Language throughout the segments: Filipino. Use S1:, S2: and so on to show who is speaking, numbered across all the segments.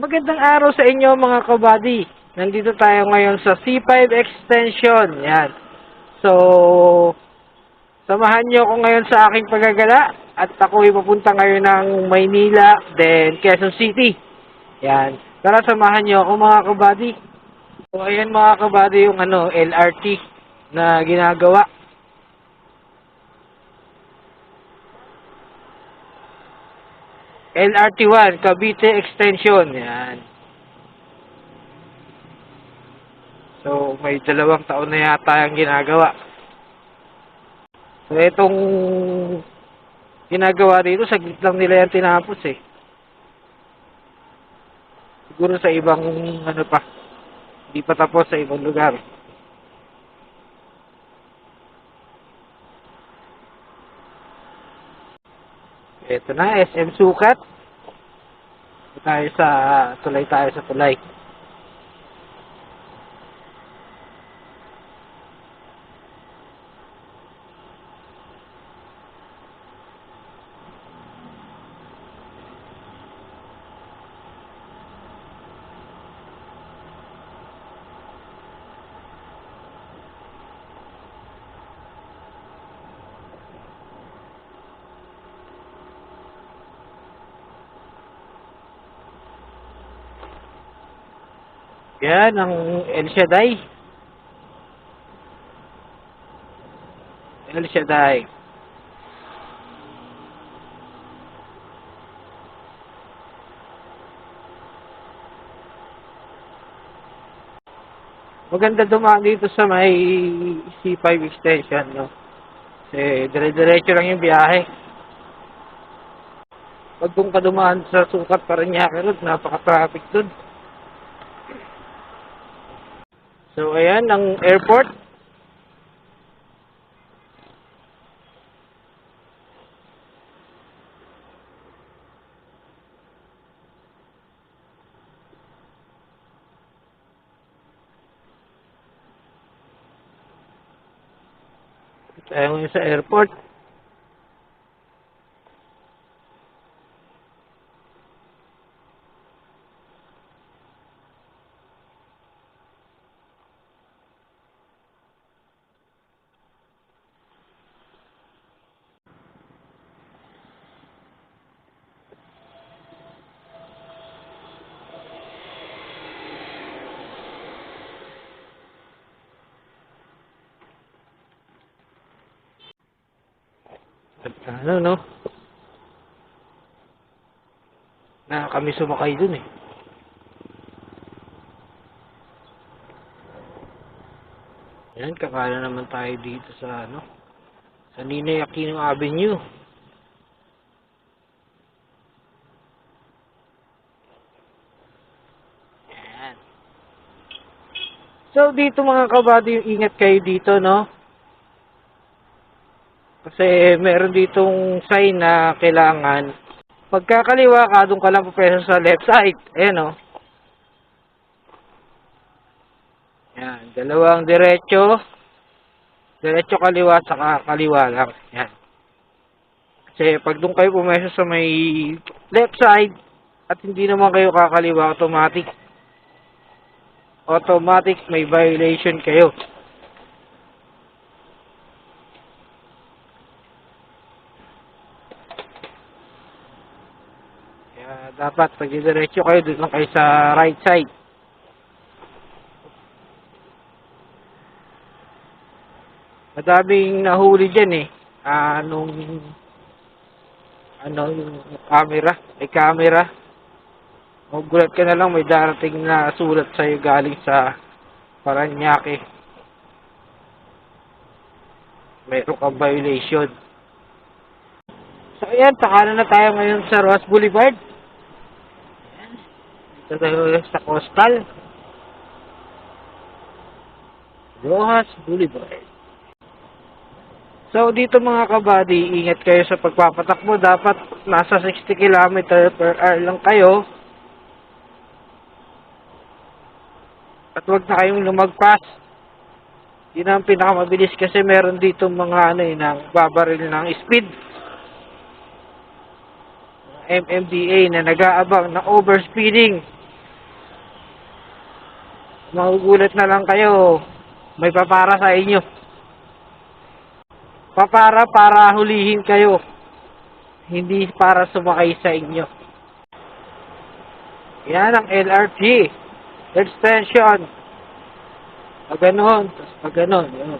S1: Magandang araw sa inyo mga kabady. Nandito tayo ngayon sa C5 Extension. Yan. So, samahan nyo ako ngayon sa aking paggagala at ako ay papunta ngayon ng Maynila, then Quezon City. Yan. Tara, samahan nyo ako mga kabady. So, ayan mga kabady yung ano, LRT na ginagawa. LRT1, Cavite Extension. Yan. So, may dalawang taon na yata yung ginagawa. So, itong ginagawa dito, saglit lang nila yan tinapos eh. Siguro sa ibang, ano pa, hindi pa tapos sa ibang lugar. Ito na, SM Sukat. Tayo sa, tulay tayo sa tulay. Yan, ang El Shaddai. El Shaddai. Maganda dumaan dito sa may C5 extension, no? Kasi dire-diretso lang yung biyahe. Pag doon ka dumaan sa sukat pa rin road, napaka-traffic doon. So, ayan, ang airport. Tayo sa airport. At ano, no? Na kami sumakay dun eh. Yan, kakala naman tayo dito sa ano, sa Ninoy Aquino Avenue. Yan. So, dito mga kabady, ingat kayo dito, no? Kasi meron ditong sign na kailangan pagkakaliwa ka, doon ka lang pupeso sa left side. Ayan o. Yan, dalawang diretso. Diretso kaliwa, saka kaliwa lang. Yan. Kasi pag doon kayo pumeso sa may left side, at hindi naman kayo kakaliwa, automatic. Automatic, may violation kayo. Kaya dapat pag diretso kayo, doon lang kayo sa right side. Madaming nahuli dyan eh. Ah, nung ano yung camera, may camera. Magulat ka na lang, may darating na sulat sa'yo galing sa Paranaque. Meron kang violation. So, ayan, saka na tayo ngayon sa Ross Boulevard. Tayo sa Coastal. Rojas Boulevard. So, dito mga kabady, ingat kayo sa pagpapatakbo. Dapat nasa 60 km per hour lang kayo. At huwag na kayong lumagpas. Yun ang pinakamabilis kasi meron dito mga ano eh, nang babaril ng speed. MMDA na nag-aabang na overspeeding. Magugulat na lang kayo. May papara sa inyo. Papara para hulihin kayo. Hindi para sumakay sa inyo. Yan ang LRT. Extension. Pag ganon, tapos pag ganon, yun.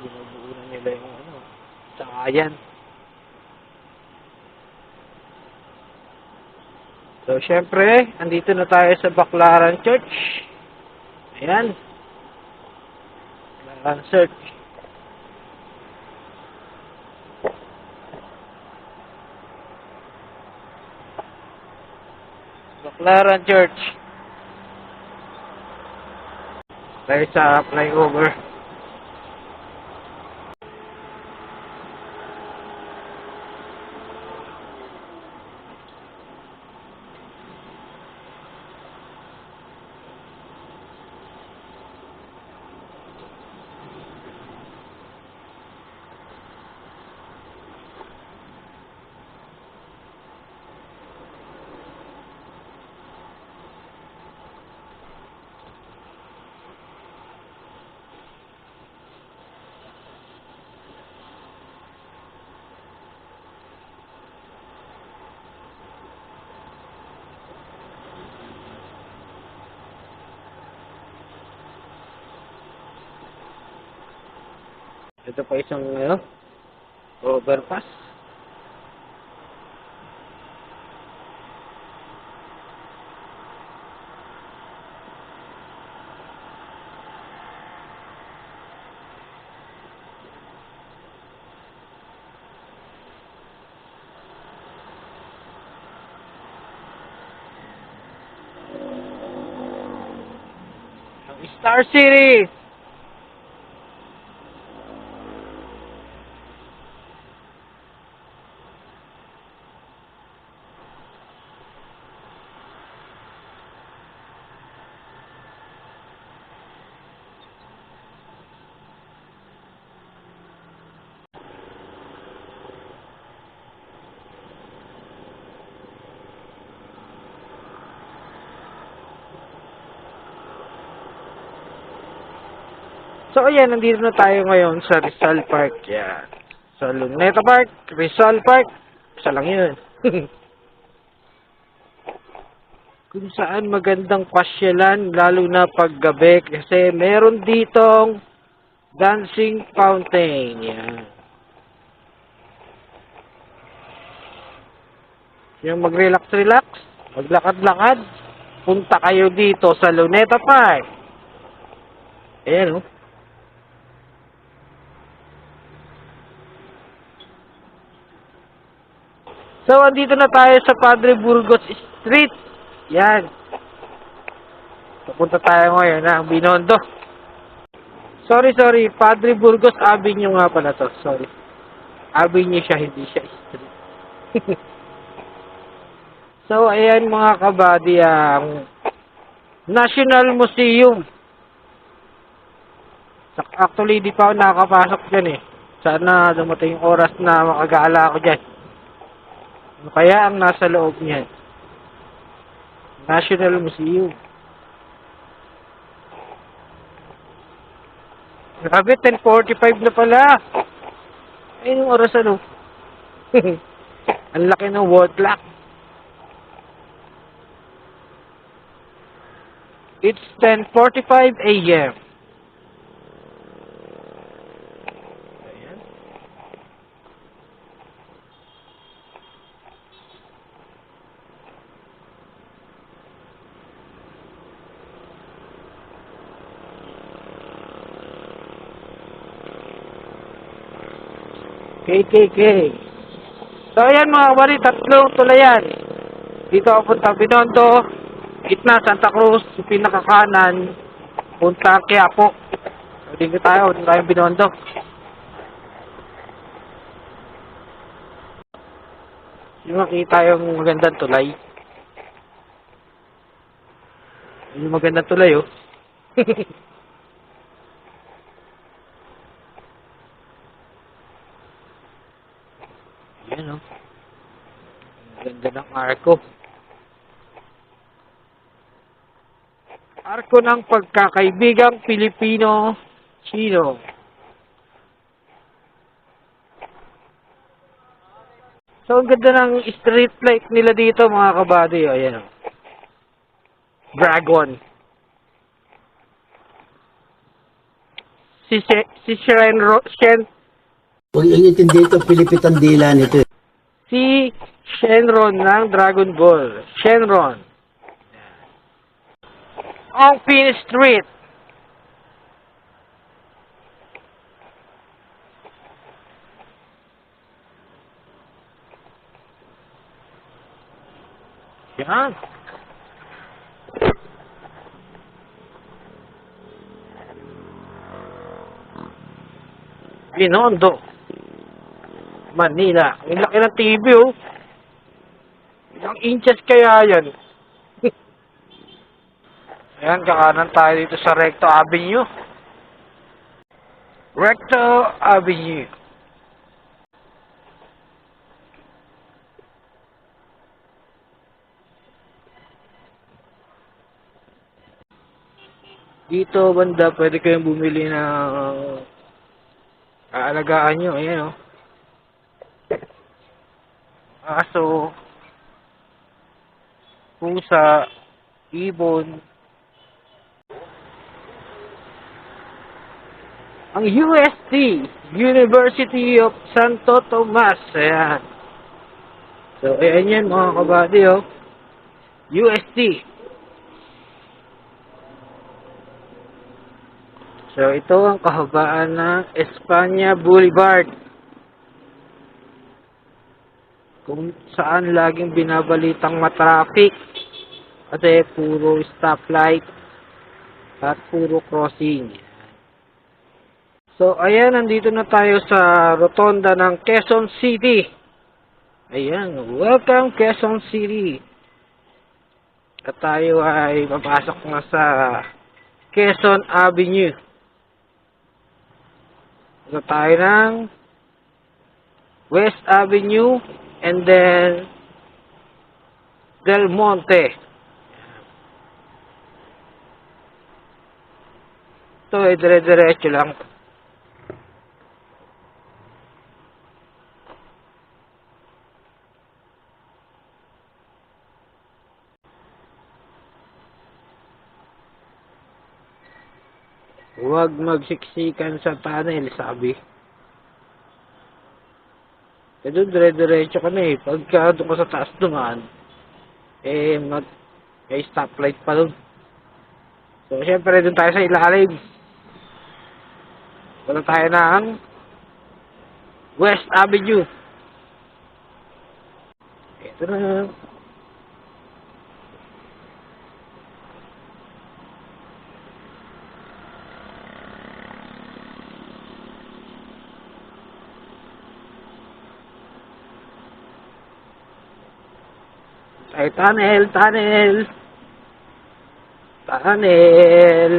S1: Binubuo na nila ano, sakayan. So, syempre, andito na tayo sa Baclaran Church. Ayan. Baclaran Church. Baclaran Church. Tayo sa flyover. Ito pa isang ano, overpass. Star City! So, ayan, nandito na tayo ngayon sa Rizal Park. Yan. Sa Luneta Park, Rizal Park. Isa lang yun. Kung saan magandang pasyalan, lalo na paggabi. Kasi meron ditong dancing fountain. Yan. Yung mag-relax-relax, maglakad-lakad, punta kayo dito sa Luneta Park. Ayan, oh. So, andito na tayo sa Padre Burgos Street. Yan. Pupunta tayo ngayon ng Binondo. Sorry, sorry. Padre Burgos Avenue nga pala to. Sorry. Avenue siya, hindi siya street. so, ayan mga kabady, ang National Museum. Actually, di pa ako nakakapasok dyan eh. Sana dumating yung oras na makagala ako dyan. Ano kaya ang nasa loob niyan? National Museum. Grabe, 10.45 na pala. Ayun yung oras ano. ang laki ng wall clock. It's 10.45 a.m. Ayan. KKK. So, ayan mga kabari, tatlong tulayan. Dito ako punta Binondo, gitna Santa Cruz, pinakakanan, punta Quiapo. So, dito tayo, dito tayo Binondo. Yung makita yung magandang tulay. Yung magandang tulay, oh. Ganda ng arko. Arko ng pagkakaibigang Pilipino-Chino. So, ang ganda ng street light nila dito, mga kabady. Ayan o. Dragon. Si, si Shen... Shen...
S2: Huwag ingitin dito, pilipitan dila nito.
S1: Si Shenron ng Dragon Ball. Shenron. Ang Pin Street. Yan. Binondo. Manila. Ang laki ng TV, oh. Ilang inches kaya yan? Ayan, kakanan tayo dito sa Recto Avenue. Recto Avenue. Dito, banda, pwede kayong bumili ng aalagaan nyo. Ayan, oh. Aso, pusa, ibon. Ang UST, University of Santo Tomas. Ayan. So, ayan yan mga kabady, oh. UST. So, ito ang kahabaan ng Espanya Boulevard. Kung saan laging binabalitang matraffic. Kasi puro stoplight at puro crossing. So, ayan, nandito na tayo sa rotonda ng Quezon City. Ayan, welcome Quezon City. At tayo ay papasok na sa Quezon Avenue. So, tayo ng West Avenue and then Del Monte. Ito ay dire-diretso lang. Huwag magsiksikan sa tunnel, sabi. Eh, doon, dire-diretso ka na eh. Pagka doon ka sa taas dumaan, eh, mag, may stoplight pa doon. So, syempre, doon tayo sa ilalim. Doon tayo ng West Avenue. Ito na. Ay, tunnel, tunnel. Tunnel.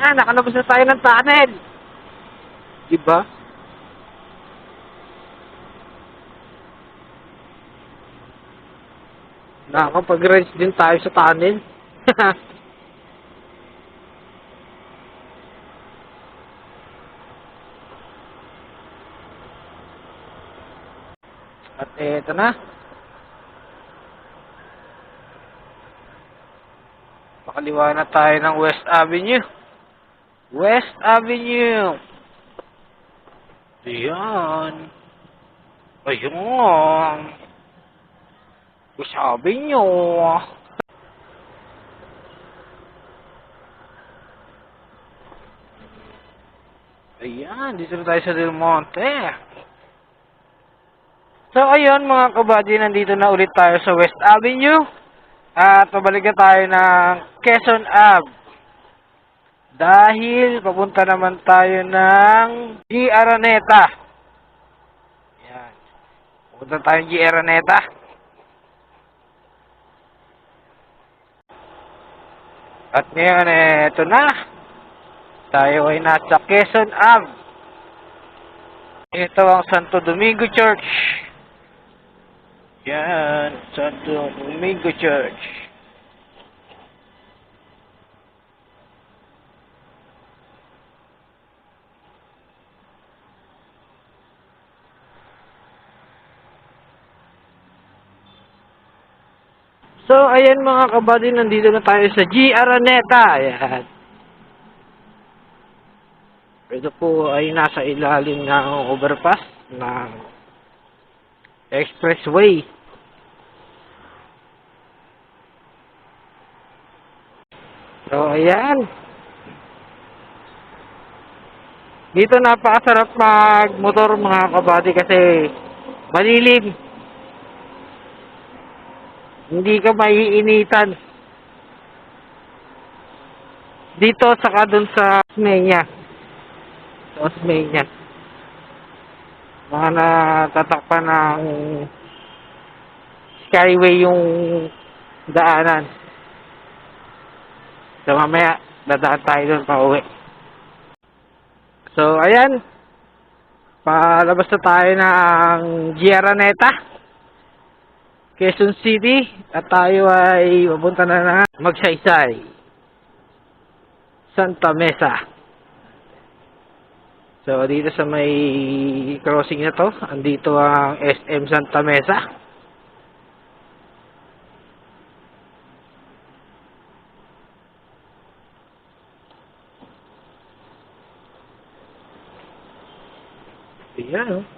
S1: Ah, nakalabas na tayo ng tunnel. Diba? Nakakapag-rinse din tayo sa tunnel. At eto na. Pakaliwa na tayo ng West Avenue. West Avenue. Ayan. Ayun. Sabi nyo. Ayan, dito na tayo sa Del Monte. So, ayun mga kabady, nandito na ulit tayo sa West Avenue. At pabalik na tayo ng Quezon Ave. Dahil papunta naman tayo ng G. Araneta. Ayan. Punta tayong G. Araneta. At ngayon, eh, ito na. Tayo ay nasa Quezon Ave. Ito ang Santo Domingo Church. Yan, Santo Domingo Church. So, ayan mga kabady, nandito na tayo sa G. Araneta. Ayan. Ito po ay nasa ilalim ng overpass ng expressway. So, ayan. Dito napakasarap magmotor mga kabady kasi malilim. Hindi ka maiinitan. Dito saka dun sa Osmeña. Sa Osmeña. Mga natatakpan ng Skyway yung daanan. So mamaya, dadaan tayo dun pa uwi. So, ayan. Palabas na tayo ng Giaraneta. Quezon City at tayo ay pupunta na na Magsaysay. Santa Mesa. So dito sa may crossing na to andito ang SM Santa Mesa. Ayan, oh.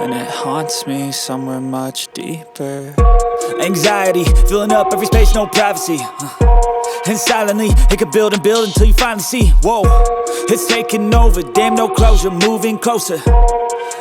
S3: and it haunts me somewhere much deeper. Anxiety filling up every space, no privacy. Uh, And silently, it could build and build until you finally see. Whoa, it's taking over, damn, no closure, moving closer.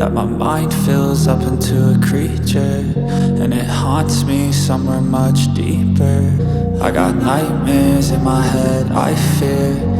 S3: That my mind fills up into a creature, and it haunts me somewhere much deeper. I got nightmares in my head, I fear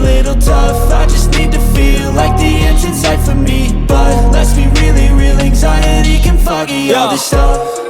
S3: little tough. I just need to feel like the end's in sight for me. But let's be really real, anxiety can foggy all this stuff.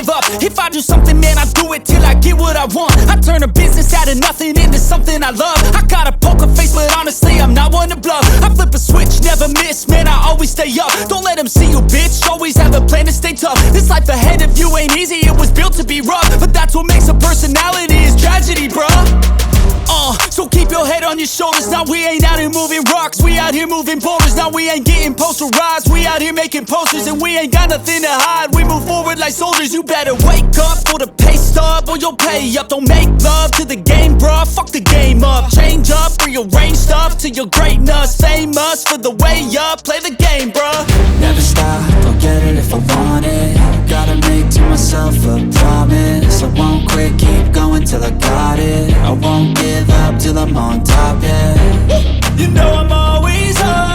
S3: give up. If I do something, man, I do it till I get what I want. I turn a business out of nothing into something I love. I got a poker face, but honestly, I'm not one to bluff. I flip a switch, never miss, man, I always stay up. Don't let them see you, bitch. Always have a plan to stay tough. This life ahead of you ain't easy, it was built to be rough. But that's what makes a personality is tragedy, bruh. Uh, so keep your head on your shoulders. Now we ain't out here moving rocks. We out here moving boulders. Now we ain't getting posterized. We out here making posters and we ain't got nothing to hide. We move forward soldiers. You better wake up for the pay stub or you'll pay up. Don't make love to the game, bruh. Fuck the game up. Change up, rearrange stuff to your greatness. Famous for the way up. Play the game, bruh.
S4: Never stop, I'll get it if I want it Gotta make to myself a promise I won't quit, keep going till I got it I won't give up till I'm on top, yeah
S3: You know I'm always honest.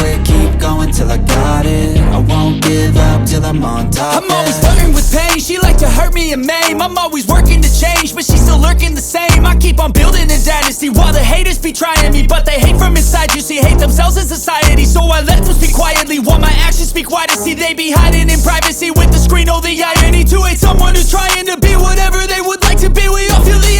S4: Quit, keep going till I got it I won't give up till I'm on top,
S3: I'm always flirting with pain. She like to hurt me and maim. I'm always working to change, but she's still lurking the same. I keep on building a dynasty while the haters be trying me, but they hate from inside. You see, hate themselves in society. So I let them speak quietly while my actions speak wider. See, they be hiding in privacy with the screen. Oh, the irony to hate someone who's trying to be whatever they would like to be. We all feel the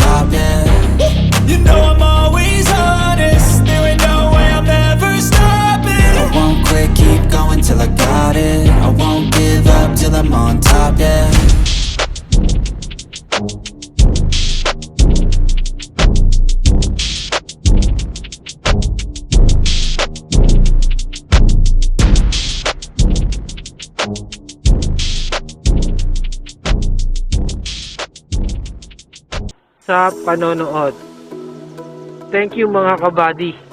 S4: top,
S3: You know I'm
S1: sa panonood. Thank you mga kabady.